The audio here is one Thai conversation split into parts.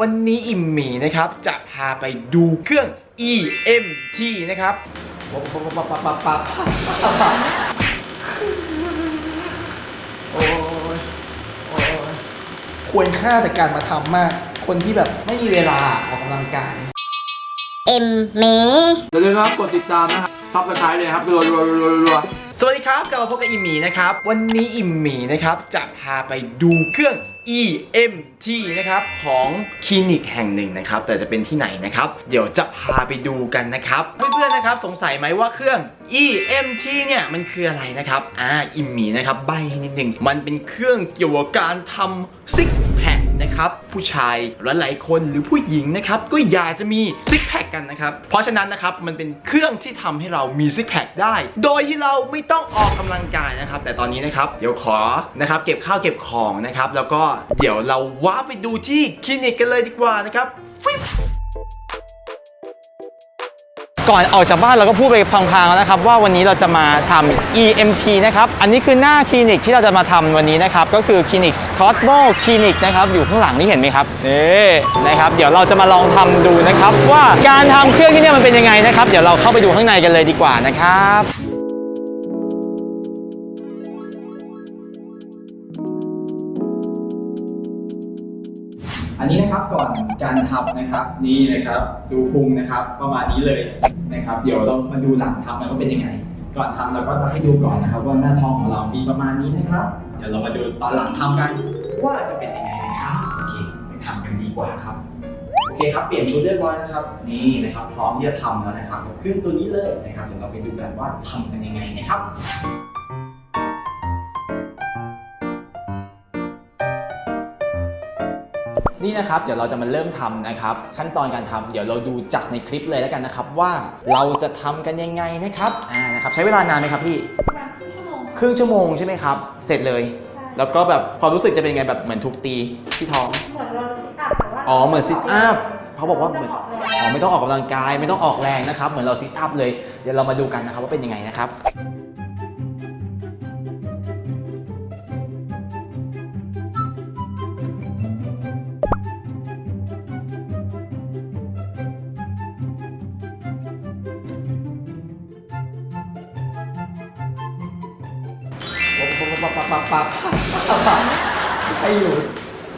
วันนี้อิมหมีนะครับ จะพาไปดูเครื่อง EMT นะครับปั๊บปั๊บปั๊บปั๊บปั๊บปั๊บปั๊บโอ้ยโอ้ยควรค่าแต่การมาทำมาก คนที่แบบไม่มีเวลาออกกำลังกาย เอ็มเม อย่าลืมนะครับกดติดตามนะครับ ซับสไครต์เลยครับรัวรัวรัวรัวสวัสดีครับกลับมาพบกับอิมหมีนะครับ วันนี้อิมหมีนะครับ จะพาไปดูเครื่อง EMT นะครับของคลินิกแห่งหนึ่งนะครับ แต่จะเป็นที่ไหนนะครับ เดี๋ยวจะพาไปดูกันนะครับ เพื่อนๆนะครับ สงสัยไหมว่าเครื่อง EMT เนี่ยมันคืออะไรนะครับ อ่าอิมหมีนะครับใบให้นิดนึง มันเป็นเครื่องเกี่ยวกับการทำซิก นะครับ ผู้ชายหลายๆคนหรือผู้หญิงนะครับ ก็อยากจะมีซิกแพคกันนะครับ เพราะฉะนั้นนะครับมันเป็นเครื่องที่ทำให้เรามีซิกแพคได้ โดยที่เราไม่ต้องออกกำลังกายนะครับ แต่ตอนนี้นะครับเดี๋ยวขอนะครับเก็บข้าวเก็บของนะครับ แล้วก็เดี๋ยวเราว้าไปดูที่คลินิกกันเลยดีกว่านะครับฟิ ก่อนออกจากบ้านเราก็พูดไปพลางๆแล้วนะครับว่าวันนี้เราจะมาทำ EMT นะครับอันนี้คือหน้าคลินิกที่เราจะมาทำวันนี้นะครับก็คือคลินิกคอสโมคลินิกนะครับอยู่ข้างหลังนี่เห็นไหมครับนี่นะครับเดี๋ยวเราจะมาลองทำดูนะครับว่าการทำเครื่องที่นี่มันเป็นยังไงนะครับ เดี๋ยวเราเข้าไปดูข้างในกันเลยดีกว่านะครับ อันนี้นะครับก่อนการทำนะครับนี่นะครับดูพุงนะครับประมาณนี้เลยนะครับ เดี๋ยวเรามาดูหลังทำกันว่าเป็นยังไง ก่อนทำเราก็จะให้ดูก่อนนะครับ ว่าหน้าท้องของเรามีประมาณนี้นะครับ เดี๋ยวเรามาดูตอนหลังทำกัน ว่าจะเป็นยังไงนะครับโอเคไปทำกันดีกว่าครับโอเคครับเปลี่ยนชุดเรียบร้อยนะครับ นี่นะครับพร้อมที่จะทำแล้วนะครับกับเครื่องตัวนี้เลยนะครับเดี๋ยวเราไปดูกันว่าทำกันยังไงนะครับ นี่นะครับเดี๋ยวเราจะมาเริ่มทำนะครับ ขั้นตอนการทำเดี๋ยวเราดูจากในคลิปเลยแล้วกันนะครับ ว่าเราจะทำกันยังไงนะครับอ่านะครับใช้เวลานานไหมครับพี่ประมาณครึ่งชั่วโมงครึ่งชั่วโมงใช่ไหมครับ เสร็จเลยใช่แล้วก็แบบความรู้สึกจะเป็นไงแบบเหมือนถูกตีที่ท้อง เหมือนเราซิทอัพแต่ว่าอ๋อเหมือนซิทอัพเขาบอกว่าเหมือนไต้งกแรงอ๋อไม่ต้องออกกำลังกายไม่ต้องออกแรงนะครับ เหมือนเราซิทอัพเลยเดี๋ยวเรามาดูกันนะครับว่าเป็นยังไงนะครับ ปับปับปับปับปับให้อยู่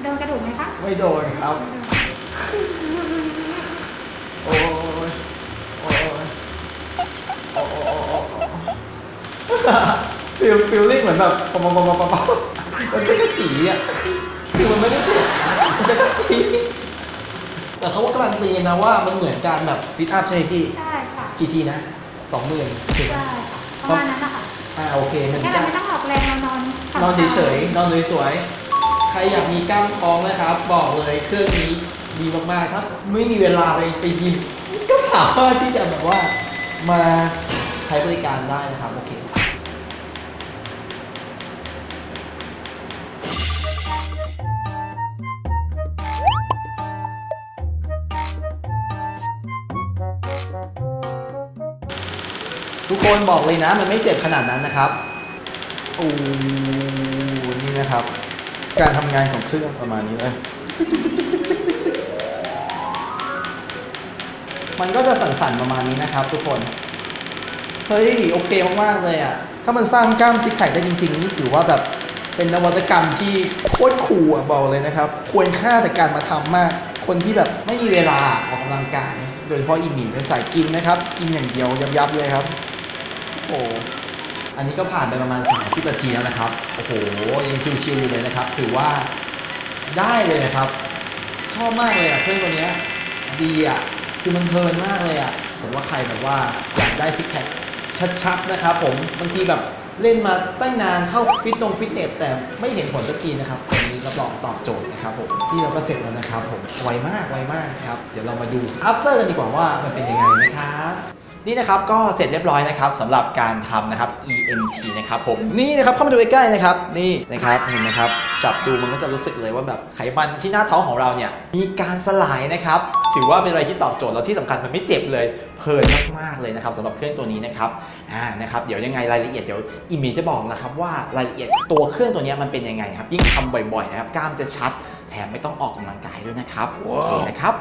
โดนกระดูกไหมคะไม่โดนครับ โอ้ยโอ้ยโอ้ยฟิลฟิลลิ่งเหมือนแบบปับปับปับปับปับมันจะกระจีอะคือมันไม่ได้เจ็บนะมันจะกระจีแต่เขาก็การันตีนะว่ามันเหมือนการแบบซิทอัพใช่ไหมพี่ได้ค่ะกี่ทีนะสองหมื่นถึงได้ค่ะประมาณนั้นนะคะ อ่าโอเคมันแค่จะเราไม่ต้องออกแรงเรานอนนอนเฉยๆนอนสวยๆใครอยากมีกล้ามท้องนะครับ บอกเลยเครื่องนี้ดีมากๆครับ ไม่มีเวลาไปไปยิมก็สามารถที่จะแบบว่ามาใช้บริการได้นะครับโอเค คนบอกเลยนะ มันไม่เจ็บขนาดนั้นนะครับโอ้นี่นะครับ การทำงานของเครื่องประมาณนี้เลยมันก็จะสั่นๆประมาณนี้นะครับ ทุกคนเฮ้ยโอเคมากๆเลยอะถ้ามันสร้างกล้ามซิกแพคได้จริง ๆ นี่ถือว่าแบบเป็นนวัตกรรมที่โคตรคูลอะบอกเลยนะครับ ควรค่าแต่การมาทำมาก คนที่แบบไม่มีเวลาออกกำลังกาย โดยเฉพาะอีหมีเป็นสายกินนะครับ กินอย่างเดียวยับๆเลยครับ โอ้อันนี้ก็ผ่านไปประมาณ30นาทีแล้วนะครับ โอ้โห ยังชิวๆอยู่เลยนะครับ ถือว่าได้เลยนะครับ ชอบมากเลยอะเครื่องตัวเนี้ยดีอะ คือมันเพลินมากเลยอะผมว่าใครแบบว่าอยากได้ซิกแพคชัดๆนะครับผม บางทีแบบเล่นมาตั้งนานเข้าฟิตนงฟิตเนสแต่ไม่เห็นผลสักทีนะครับตัวนี้รับรองตอบโจทย์นะครับผมที่เราก็เสร็จแล้วนะครับผมไวมากไวมากครับ เดี๋ยวเรามาดู after กันดีกว่าว่ามันเป็นยังไงนะครับ นี่นะครับก็เสร็จเรียบร้อยนะครับสำหรับการทำนะครับ EMT นะครับผมนี่นะครับเข้ามาดูใกล้ๆนะครับนี่นะครับเห็นไหมครับจับดูมันก็จะรู้สึกเลยว่าแบบไขมันที่หน้าท้องของเราเนี่ยมีการสลายนะครับถือว่าเป็นอะไรที่ตอบโจทย์แล้วที่สำคัญมันไม่เจ็บเลยเพลินมากๆเลยนะครับสำหรับเครื่องตัวนี้นะครับอ่านะครับเดี๋ยวยังไงรายละเอียดเดี๋ยวอีเมจะบอกนะครับว่ารายละเอียดตัวเครื่องตัวเนี้ยมันเป็นยังไงครับยิ่งทำบ่อยๆนะครับกล้ามจะชัด แถมไม่ต้องออกกำลังกายด้วยนะครับโอเคนะครับ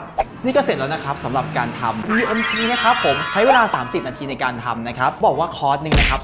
นี่ก็เสร็จแล้วนะครับสำหรับการทำ EMT นะครับผมใช้เวลา 30 นาทีในการทำนะครับ บอกว่าคอร์สหนึ่งนะครับ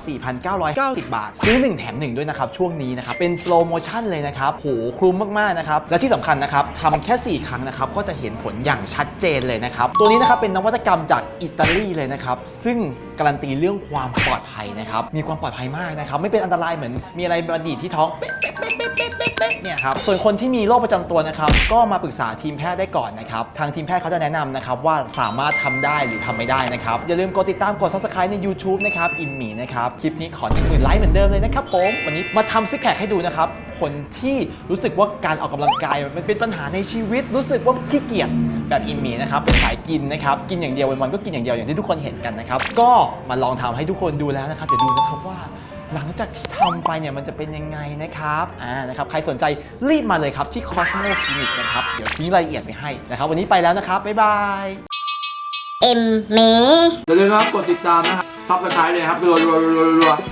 4,990 บาท ซื้อ 1 แถม 1 ด้วยนะครับ ช่วงนี้นะครับ เป็นโปรโมชั่นเลยนะครับโหคุ้มมาก ๆ นะครับ และที่สำคัญนะครับทำแค่ 4 ครั้งนะครับ ก็จะเห็นผลอย่างชัดเจนเลยนะครับ ตัวนี้นะครับเป็นนวัตกรรมจากอิตาลีเลยนะครับ ซึ่ง การันตีเรื่องความปลอดภัยนะครับ มีความปลอดภัยมากนะครับ ไม่เป็นอันตรายเหมือนมีอะไรบดีดที่ท้องเป๊ะเป๊ะเป๊ะเป๊ะเป๊ะเนี่ยครับ ส่วนคนที่มีโรคประจำตัวนะครับ ก็มาปรึกษาทีมแพทย์ได้ก่อนนะครับ ทางทีมแพทย์เขาจะแนะนำนะครับว่าสามารถทำได้หรือทำไม่ได้นะครับ อย่าลืมกดติดตามกด subscribe ใน YouTube นะครับ อิมมี่นะครับ คลิปนี้ขอ1 0,000ไลค์เหมือนเดิมเลยนะครับผม วันนี้มาทำซิกแพคให้ดูนะครับ คนที่รู้สึกว่าการออกกำลังกายมันเป็นปัญหาในชีวิต รู้สึกว่าขี้เกียจ แบบอิมหมีนะครับเป็นสายกินนะครับกินอย่างเดียววันๆก็กินอย่างเดียวอย่างที่ทุกคนเห็นกันนะครับก็มาลองทำให้ทุกคนดูแล้วนะครับเดี๋ยวดูนะครับว่าหลังจากที่ทำไปเนี่ยมันจะเป็นยังไงนะครับอ่านะครับใครสนใจรีบมาเลยครับที่ Cosmo Clinic นะครับเดี๋ยวทิ้งรายละเอียดไว้ให้นะครับ วันนี้ไปแล้วนะครับ บ๊ายบาย M เมอย่าลืมนะครับกดติดตามนะครับซับสไครต์เลยครับรัวๆๆๆๆ